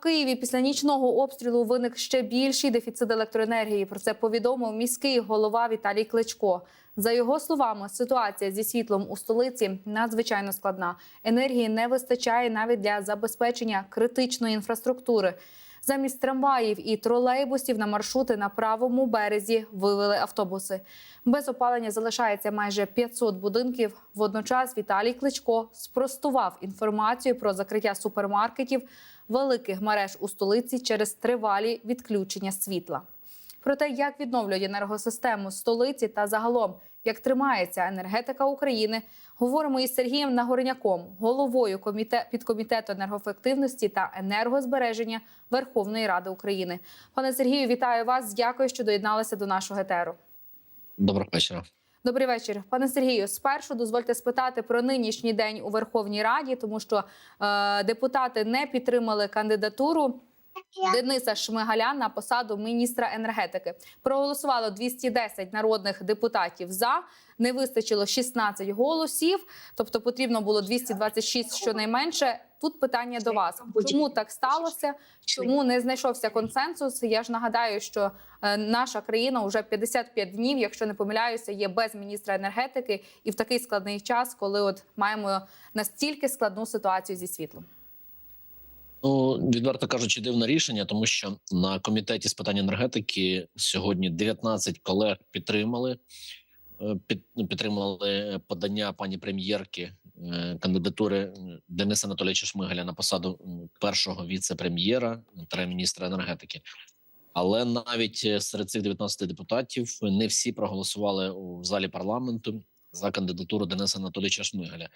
Києві після нічного обстрілу виник ще більший дефіцит електроенергії. Про це повідомив міський голова Віталій Кличко. За його словами, ситуація зі світлом у столиці надзвичайно складна. Енергії не вистачає навіть для забезпечення критичної інфраструктури. Замість трамваїв і тролейбусів на маршрути на правому березі вивели автобуси. Без опалення залишається майже 500 будинків. Водночас Віталій Кличко спростував інформацію про закриття супермаркетів великих мереж у столиці через тривалі відключення світла. Про те, як відновлюють енергосистему столиці та загалом як тримається енергетика України, говоримо із Сергієм Нагорняком, головою коміте... підкомітету енергоефективності та енергозбереження Верховної Ради України. Пане Сергію, вітаю вас. Дякую, що доєдналися до нашого етеру. Доброго вечора. Добрий вечір, пане Сергію. Спершу дозвольте спитати про нинішній день у Верховній Раді, тому що е, депутати не підтримали кандидатуру. Дениса Шмигаля на посаду міністра енергетики проголосувало 210 народних депутатів за. Не вистачило 16 голосів, тобто потрібно було 226 щонайменше. Тут питання до вас: чому так сталося? Чому не знайшовся консенсус? Я ж нагадаю, що е, наша країна вже 55 днів, якщо не помиляюся, є без міністра енергетики, і в такий складний час, коли от маємо настільки складну ситуацію зі світлом. Ну відверто кажучи, дивне рішення, тому що на комітеті з питань енергетики сьогодні 19 колег підтримали. е, Під, підтримали подання пані прем'єрки е, кандидатури Дениса Анатолійовича Шмигаля на посаду першого віце-прем'єра та міністра енергетики. Але навіть е, серед цих 19 депутатів не всі проголосували у залі парламенту за кандидатуру Дениса Анатолійовича Шмигаля.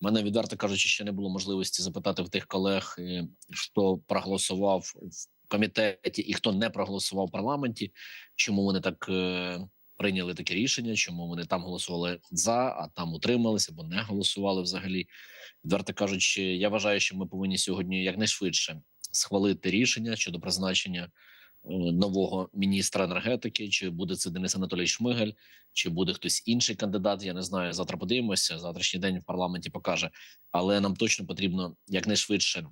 У мене відверто кажучи, ще не було можливості запитати в тих колег, е, хто проголосував в комітеті і хто не проголосував в парламенті, чому вони так е, прийняли таке рішення, чому вони там голосували за, а там утрималися або не голосували взагалі. Відверто кажучи, я вважаю, що ми повинні сьогодні якнайшвидше схвалити рішення щодо призначення нового міністра енергетики. Чи буде це Денис Анатолійович Шмигаль, чи буде хтось інший кандидат? Я не знаю. Завтра подивимося. Завтрашній день в парламенті покаже, але нам точно потрібно якнайшвидше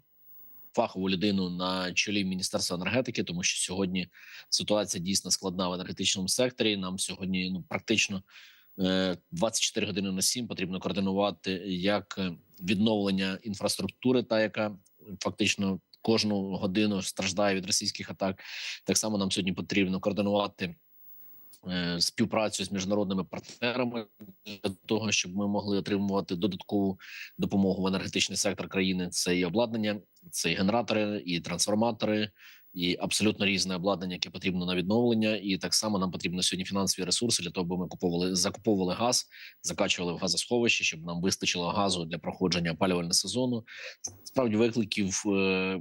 фахову людину на чолі міністерства енергетики, тому що сьогодні ситуація дійсно складна в енергетичному секторі. Нам сьогодні ну практично е, 24 години на 7 потрібно координувати як е, відновлення інфраструктури, та яка фактично кожну годину страждає від російських атак. Так само нам сьогодні потрібно координувати е, співпрацю з міжнародними партнерами для того, щоб ми могли отримувати додаткову допомогу в енергетичний сектор країни. Це і обладнання, це і генератори, і трансформатори, і абсолютно різне обладнання, яке потрібно на відновлення. І так само нам потрібно сьогодні фінансові ресурси для того, аби ми куповували закуповували газ, закачували в газосховище, щоб нам вистачило газу для проходження опалювального сезону. Справді викликів е,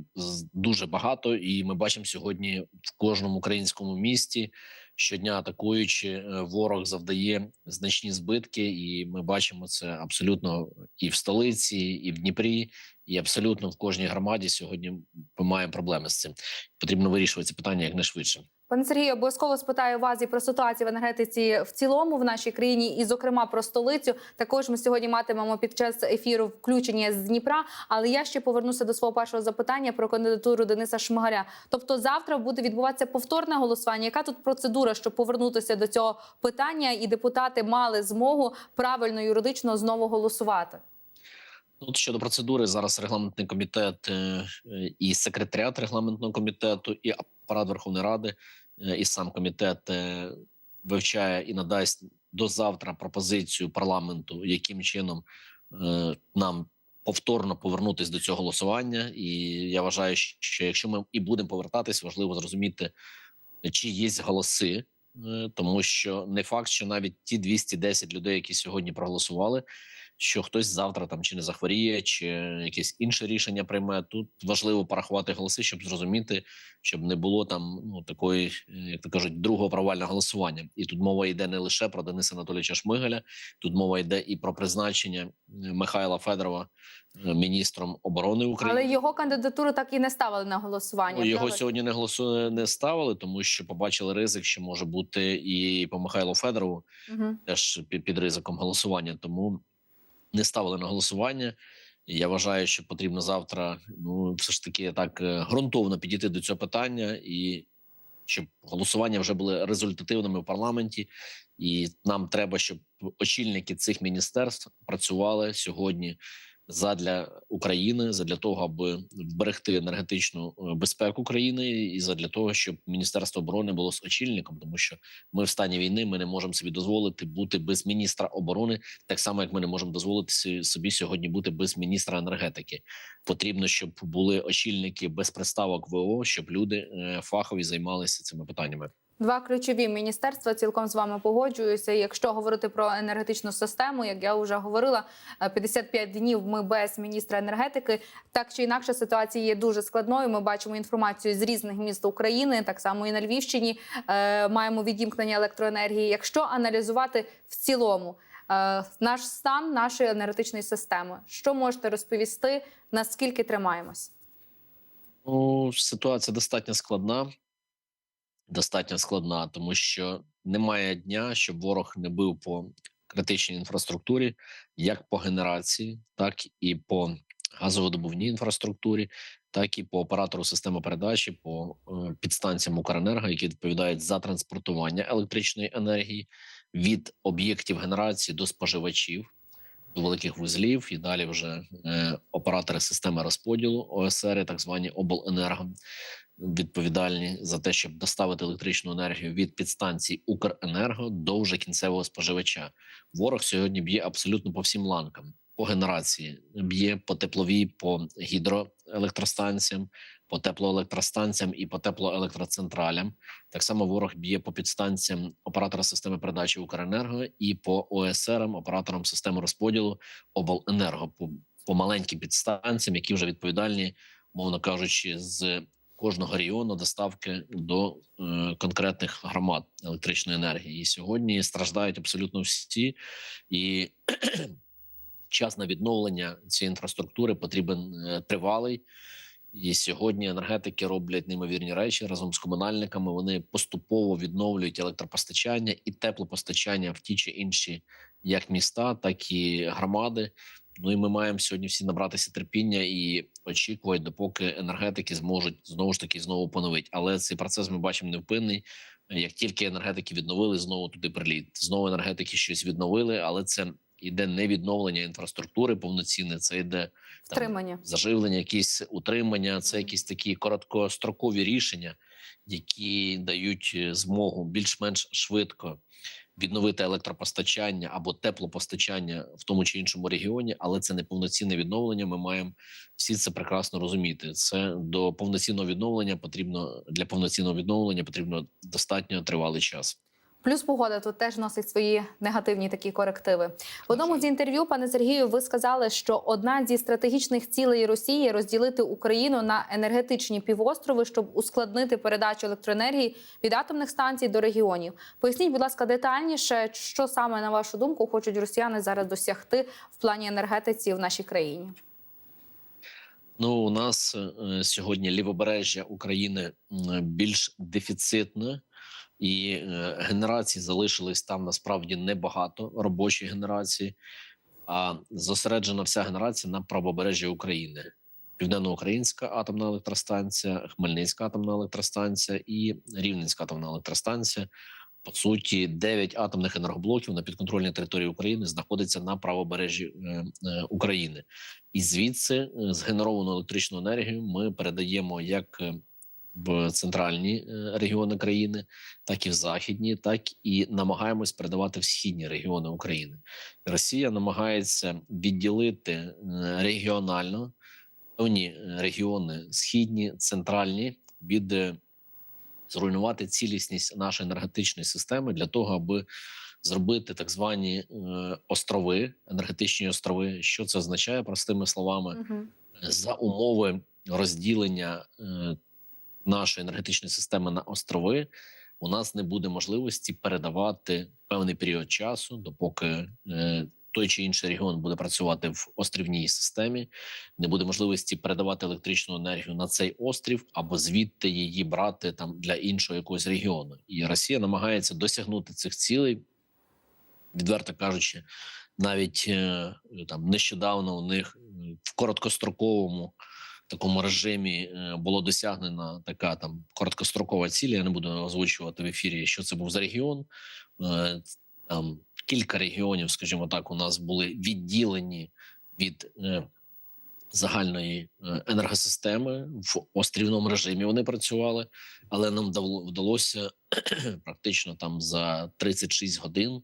дуже багато, і ми бачимо сьогодні в кожному українському місті. Щодня атакуючи, е, ворог завдає значні збитки, і ми бачимо це абсолютно і в столиці, і в Дніпрі, і абсолютно в кожній громаді сьогодні ми маємо проблеми з цим. Потрібно вирішувати це питання якнайшвидше. Пане Сергію, обов'язково спитаю вас і про ситуацію в енергетиці в цілому в нашій країні, і, зокрема, про столицю. Також ми сьогодні матимемо під час ефіру включення з Дніпра. Але я ще повернуся до свого першого запитання про кандидатуру Дениса Шмигаля. Тобто, завтра буде відбуватися повторне голосування. Яка тут процедура, щоб повернутися до цього питання, і депутати мали змогу правильно юридично знову голосувати? От щодо процедури, зараз регламентний комітет е, і секретаріат регламентного комітету, і апарат Верховної Ради, е, і сам комітет е, вивчає і надасть до завтра пропозицію парламенту, яким чином нам повторно повернутись до цього голосування. І я вважаю, що якщо ми і будемо повертатись, важливо зрозуміти, чи є голоси. Тому що не факт, що навіть ті 210 людей, які сьогодні проголосували, що хтось завтра там чи не захворіє, чи якесь інше рішення прийме. Тут важливо порахувати голоси, щоб зрозуміти, щоб не було там ну такої, е, як то кажуть, другого провального голосування. І тут мова йде не лише про Дениса Анатолійовича Шмигаля, тут мова йде і про призначення е, Михайла Федорова е, міністром оборони України. Але його кандидатуру так і не ставили на голосування. Його правильно? сьогодні не голосу не ставили, тому що побачили ризик, що може бути і по Михайлу Федорову Мгм. теж під ризиком голосування, тому не ставили на голосування. Я вважаю, що потрібно завтра ну все ж таки так е, ґрунтовно підійти до цього питання, і щоб голосування вже були результативними в парламенті. І нам треба, щоб очільники цих міністерств працювали сьогодні задля України, задля того, аби вберегти енергетичну е, безпеку країни, і задля того, щоб міністерство оборони було з очільником, тому що ми в стані війни ми не можемо собі дозволити бути без міністра оборони, так само як ми не можемо дозволити собі сьогодні бути без міністра енергетики. Потрібно, щоб були очільники без приставок ВО, щоб люди е, фахові займалися цими питаннями. Два ключові міністерства цілком з вами погоджуюся. Якщо говорити про енергетичну систему, як я вже говорила, е, 55 днів ми без міністра енергетики. Так чи інакше, ситуація є дуже складною. Ми бачимо інформацію з різних міст України, так само і на Львівщині. Е, маємо відімкнення електроенергії. Якщо аналізувати в цілому е, наш стан нашої енергетичної системи, що можете розповісти? Наскільки тримаємось? Ну, ситуація достатньо складна. Достатньо складна, тому що немає дня, щоб ворог не бив по критичній інфраструктурі, як по генерації, так і по газовидобувній інфраструктурі, так і по оператору системи передачі, по е, підстанціям Укренерго, які відповідають за транспортування електричної енергії від об'єктів генерації до споживачів, до великих вузлів, і далі вже е, оператори системи розподілу ОСР, так звані обленерго відповідальні за те, щоб доставити електричну енергію від підстанцій Укренерго до вже кінцевого споживача. Ворог сьогодні б'є абсолютно по всім ланкам. По генерації б'є по тепловій, по гідроелектростанціям, по теплоелектростанціям і по теплоелектроцентралям. Так само ворог б'є по підстанціям оператора системи передачі Укренерго і по ОСРам, операторам системи розподілу обленерго по, по маленьким підстанціям, які вже відповідальні, мовно кажучи, з кожного регіону доставки до е, конкретних громад електричної енергії. І сьогодні страждають абсолютно всі, і час на відновлення цієї інфраструктури потрібен е, тривалий. І сьогодні енергетики роблять неймовірні речі разом з комунальниками. Вони поступово відновлюють електропостачання і теплопостачання в ті чи інші як міста, так і громади. Ну і ми маємо сьогодні всі набратися терпіння і очікувати, допоки енергетики зможуть знову ж таки знову поновити. Але цей процес ми бачимо невпинний. Як тільки енергетики відновили, знову туди приліт. Знову енергетики щось відновили, але це йде не відновлення інфраструктури повноцінне, це йде там, заживлення, якісь утримання. Це якісь такі короткострокові рішення, які дають е, змогу більш-менш швидко відновити електропостачання або теплопостачання в тому чи іншому регіоні, але це не повноцінне відновлення. Ми маємо всі це прекрасно розуміти. Це до повноцінного відновлення потрібно для повноцінного відновлення потрібно достатньо тривалий час. Плюс погода тут теж носить свої негативні такі корективи. В одному з інтерв'ю, пане Сергію, ви сказали, що одна зі стратегічних цілей Росії розділити Україну на енергетичні півострови, щоб ускладнити передачу електроенергії від атомних станцій до регіонів. Поясніть, будь ласка, детальніше, що саме на вашу думку хочуть росіяни зараз досягти в плані енергетиці в нашій країні. Ну, у нас е, сьогодні лівобережжя України більш дефіцитне, і е, генерацій залишились там насправді небагато робочі генерації, а зосереджена вся генерація на правобережжі України. Південноукраїнська атомна електростанція, Хмельницька атомна електростанція і Рівненська атомна електростанція. По суті, 9 атомних енергоблоків на підконтрольній території України знаходяться на правобережжі е, е, України, і звідси згенеровану електричну енергію ми передаємо як в центральні е, регіони країни, так і в західні, так і намагаємось передавати в східні регіони України. Росія намагається відділити е, регіонально певні е, регіони східні, центральні від зруйнувати цілісність нашої енергетичної системи для того, аби зробити так звані острови, енергетичні острови. Що це означає простими словами? Угу. за умови розділення нашої енергетичної системи на острови, у нас не буде можливості передавати певний період часу, допоки е, той чи інший регіон буде працювати в острівній системі, не буде можливості передавати електричну енергію на цей острів або звідти її брати там для іншого якогось регіону. І Росія намагається досягнути цих цілей, відверто кажучи, навіть е, там нещодавно у них в короткостроковому такому режимі е, було досягнена така там короткострокова ціль. Я не буду озвучувати в ефірі, що це був за регіон. Е, Там кілька регіонів, скажімо так, у нас були відділені від е, загальної енергосистеми в острівному режимі. Вони працювали, але нам вдало- вдалося практично там за 36 годин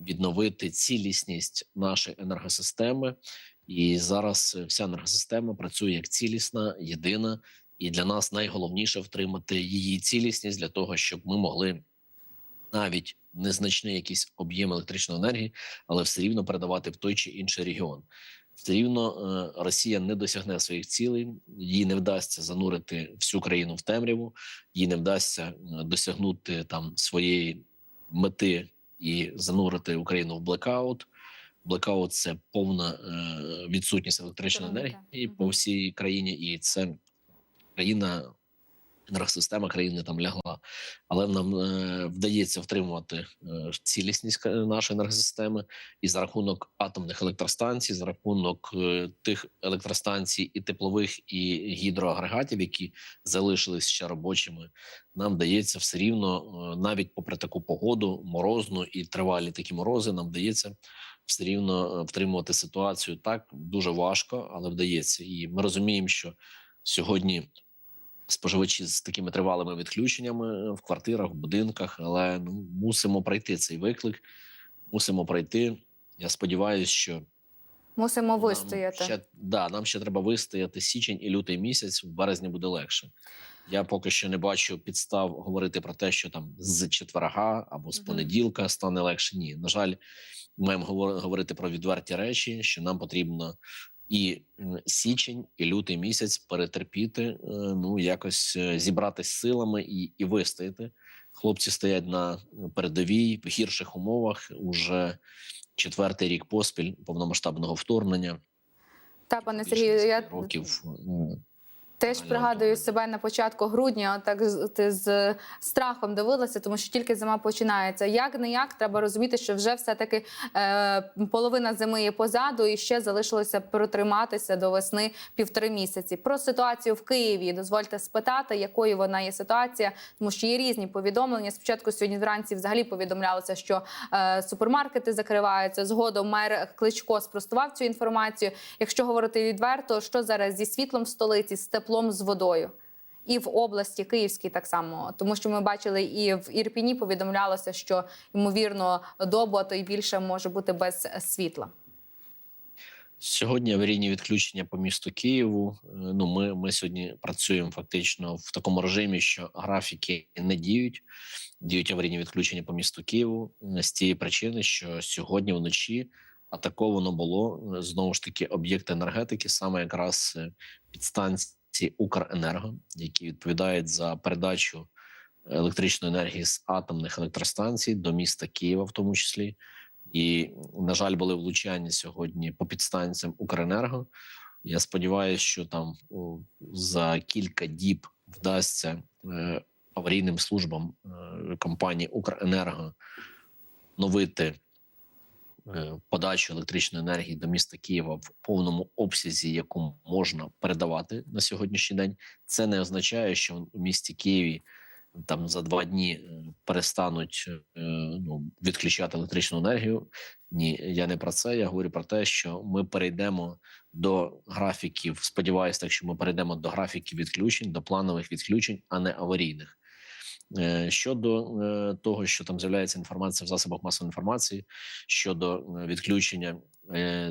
відновити цілісність нашої енергосистеми. І зараз е, вся енергосистема працює як цілісна, єдина, і для нас найголовніше втримати її цілісність для того, щоб ми могли навіть незначний якийсь об'єм електричної енергії, але все рівно передавати в той чи інший регіон. Все рівно е, Росія не досягне своїх цілей, їй не вдасться занурити всю країну в темряву, їй не вдасться е, досягнути там своєї мети і занурити Україну в блекаут. Блекаут це повна е, відсутність електричної енергії по всій країні, і це країна, енергосистема країни там лягла. Але нам е, вдається втримувати е, цілісність нашої енергосистеми, і за рахунок атомних електростанцій, за рахунок е, тих електростанцій і теплових і гідроагрегатів, які залишились ще робочими, нам вдається все рівно, е, навіть попри таку погоду, морозну і тривалі такі морози, нам вдається все рівно е, втримувати ситуацію так дуже важко, але вдається. І ми розуміємо, що сьогодні споживачі з такими тривалими відключеннями в квартирах, в будинках, але ну мусимо пройти цей виклик. Мусимо пройти. Я сподіваюся, що Мусимо нам вистояти. ще да, нам ще треба вистояти січень і лютий місяць. В березні буде легше. Я поки що не бачу підстав говорити про те, що там з четверга або з понеділка стане легше. Ні, на жаль, маємо говор- говорити про відверті речі, що нам потрібно і січень, і лютий місяць перетерпіти. е, Ну якось е, зібратись силами і, і вистояти. Хлопці стоять на передовій в гірших умовах уже четвертий рік поспіль повномасштабного вторгнення. Та пане Сергію, я років. Теж пригадую себе на початку грудня, так ти з страхом дивилася, тому що тільки зима починається. Як не як треба розуміти, що вже все таки е, половина зими є позаду, і ще залишилося протриматися до весни півтори місяці. Про ситуацію в Києві дозвольте спитати, якою вона є ситуація, тому що є різні повідомлення. Спочатку сьогодні вранці взагалі повідомлялося, що е, супермаркети закриваються. Згодом мер Кличко спростував цю інформацію. Якщо говорити відверто, що зараз зі світлом в столиці, з теплом, з водою. І в області Київській так само, тому що ми бачили, і в Ірпіні повідомлялося, що ймовірно добу, а то й більше може бути без світла. Сьогодні аварійні відключення по місту Києву. Е, Ну, ми, ми сьогодні працюємо фактично в такому режимі, що графіки не діють. Діють аварійні відключення по місту Києву з тієї причини, що сьогодні вночі атаковано було е, знову ж таки об'єкти енергетики, саме якраз е, підстанції Укренерго, які відповідають за передачу електричної енергії з атомних електростанцій до міста Києва, в тому числі. І, на жаль, були влучання сьогодні по підстанціям Укренерго. Я сподіваюся, що там за кілька діб вдасться е, аварійним службам е, компанії Укренерго новити подачу електричної енергії до міста Києва в повному обсязі, яку можна передавати на сьогоднішній день. Це не означає, що у місті Києві там за два дні е, перестануть е, ну, відключати електричну енергію. Ні, я не про це. Я говорю про те, що ми перейдемо до графіків. Сподіваюся, так що ми перейдемо до графіків відключень, до планових відключень, а не аварійних. Е, Щодо е, того, що там з'являється інформація в засобах масової інформації щодо е, відключення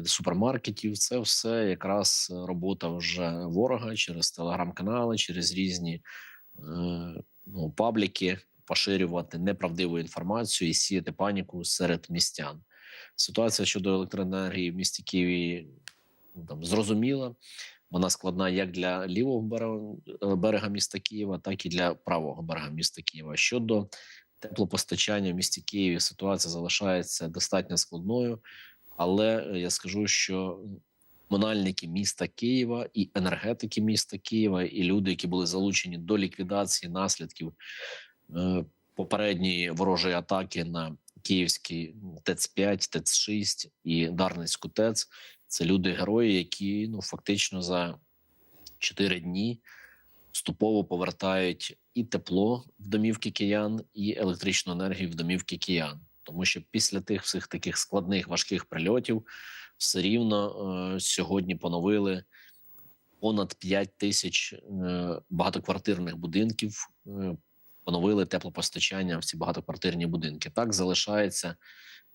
супермаркетів, це все якраз робота вже ворога через телеграм-канали, через різні ну, пабліки, поширювати неправдиву інформацію і сіяти паніку серед містян. Ситуація щодо електроенергії в місті Києві ну, там зрозуміла. Вона складна як для лівого берега, берега міста Києва, так і для правого берега міста Києва. Щодо теплопостачання в місті Києві, ситуація залишається достатньо складною, але е, я скажу, що комунальники міста Києва і енергетики міста Києва, і люди, які були залучені до ліквідації наслідків е, попередньої ворожої атаки на Київський ТЕЦ 5 ТЕЦ 6 і Дарницьку ТЕЦ. Це люди герої, які ну фактично за 4 дні поступово повертають і тепло в домівки киян, і електричну енергію в домівки киян. Тому що після тих всіх таких складних важких прильотів все рівно е, сьогодні поновили понад 5 тисяч е, багатоквартирних будинків. Е, поновили теплопостачання в ці багатоквартирні будинки. Так залишається,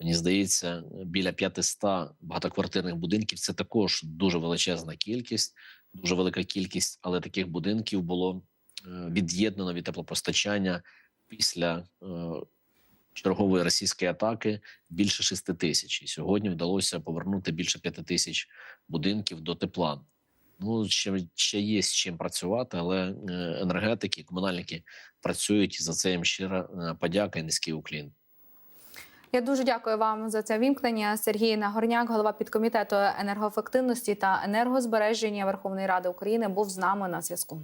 мені здається, біля 500 багатоквартирних будинків. Це також дуже величезна кількість, дуже велика кількість, але таких будинків було е, від'єднано від теплопостачання після е, чергової російської атаки більше 6 тисяч. І сьогодні вдалося повернути більше 5 тисяч будинків до тепла. Ну ще, ще є з чим працювати, але е, енергетики, комунальники працюють і за це їм щира подяка і низький уклін. Я дуже дякую вам за це вімкнення. Сергій Нагорняк, голова підкомітету енергоефективності та енергозбереження Верховної Ради України, був з нами на зв'язку.